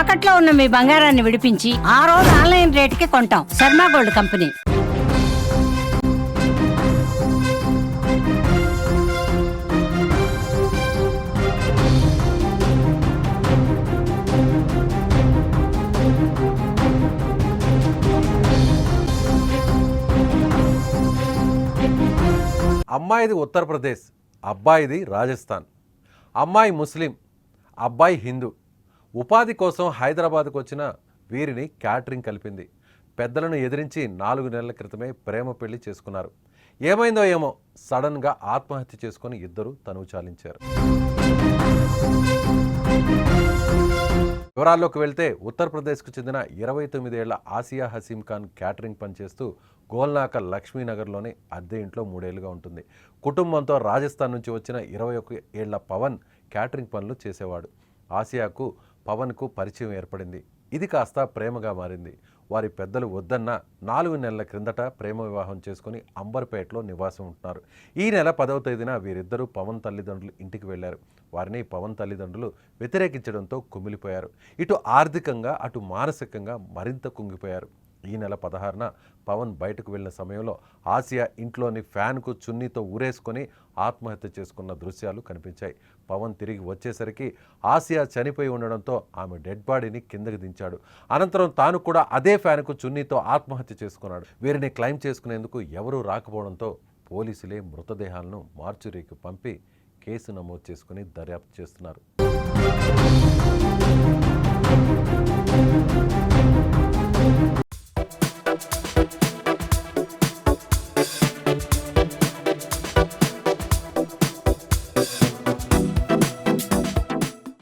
తాకట్లో ఉన్న మీ బంగారాన్ని విడిపించి ఆ రోజు ఆన్లైన్ రేటుకి కొంటాం. Sharma gold company. అమ్మాయిది ఉత్తరప్రదేశ్ అబ్బాయిది రాజస్థాన్. అమ్మాయి ముస్లిం అబ్బాయి హిందూ. ఉపాధి కోసం హైదరాబాద్కు వచ్చిన వీరిని క్యాటరింగ్ కలిపింది. పెద్దలను ఎదిరించి నాలుగు నెలల క్రితమే ప్రేమ పెళ్ళి చేసుకున్నారు. ఏమైందో ఏమో సడన్గా ఆత్మహత్య చేసుకొని ఇద్దరు తనువు చాలించారు. వివరాల్లోకి వెళ్తే ఉత్తరప్రదేశ్కు చెందిన ఇరవై తొమ్మిదేళ్ళ ఆసియా హసీం ఖాన్ క్యాటరింగ్ పనిచేస్తూ గోల్నాక లక్ష్మీనగర్లోని అద్దె ఇంట్లో మూడేళ్ళుగా ఉంటుంది. కుటుంబంతో రాజస్థాన్ నుంచి వచ్చిన ఇరవై ఒక ఏళ్ళ పవన్ క్యాటరింగ్ పనులు చేసేవాడు. ఆసియాకు పవన్కు పరిచయం ఏర్పడింది. ఇది కాస్త ప్రేమగా మారింది. వారి పెద్దలు వద్దన్న నాలుగు నెలల క్రిందట ప్రేమ వివాహం చేసుకుని అంబర్పేటలో నివాసం ఉంటున్నారు. ఈ నెల పదవ తేదీన వీరిద్దరూ పవన్ తల్లిదండ్రులు ఇంటికి వెళ్ళారు వారిని పవన్ తల్లిదండ్రులు వ్యతిరేకించడంతో కుమిలిపోయారు. ఇటు ఆర్థికంగా అటు మానసికంగా మరింత కుంగిపోయారు. ఈ నెల పదహారున పవన్ బయటకు వెళ్ళిన సమయంలో ఆసియా ఇంట్లోని ఫ్యాన్కు చున్నీతో ఊరేసుకొని ఆత్మహత్య చేసుకున్న దృశ్యాలు కనిపించాయి. పవన్ తిరిగి వచ్చేసరికి ఆసియా చనిపోయి ఉండడంతో ఆమె డెడ్ బాడీని కిందకి దించాడు. అనంతరం తాను కూడా అదే ఫ్యాన్కు చున్నీతో ఆత్మహత్య చేసుకున్నాడు. వీరిని క్లైమ్ చేసుకునేందుకు ఎవరూ రాకపోవడంతో పోలీసులే మృతదేహాలను మార్చురీకి పంపి కేసు నమోదు చేసుకుని దర్యాప్తు చేస్తున్నారు.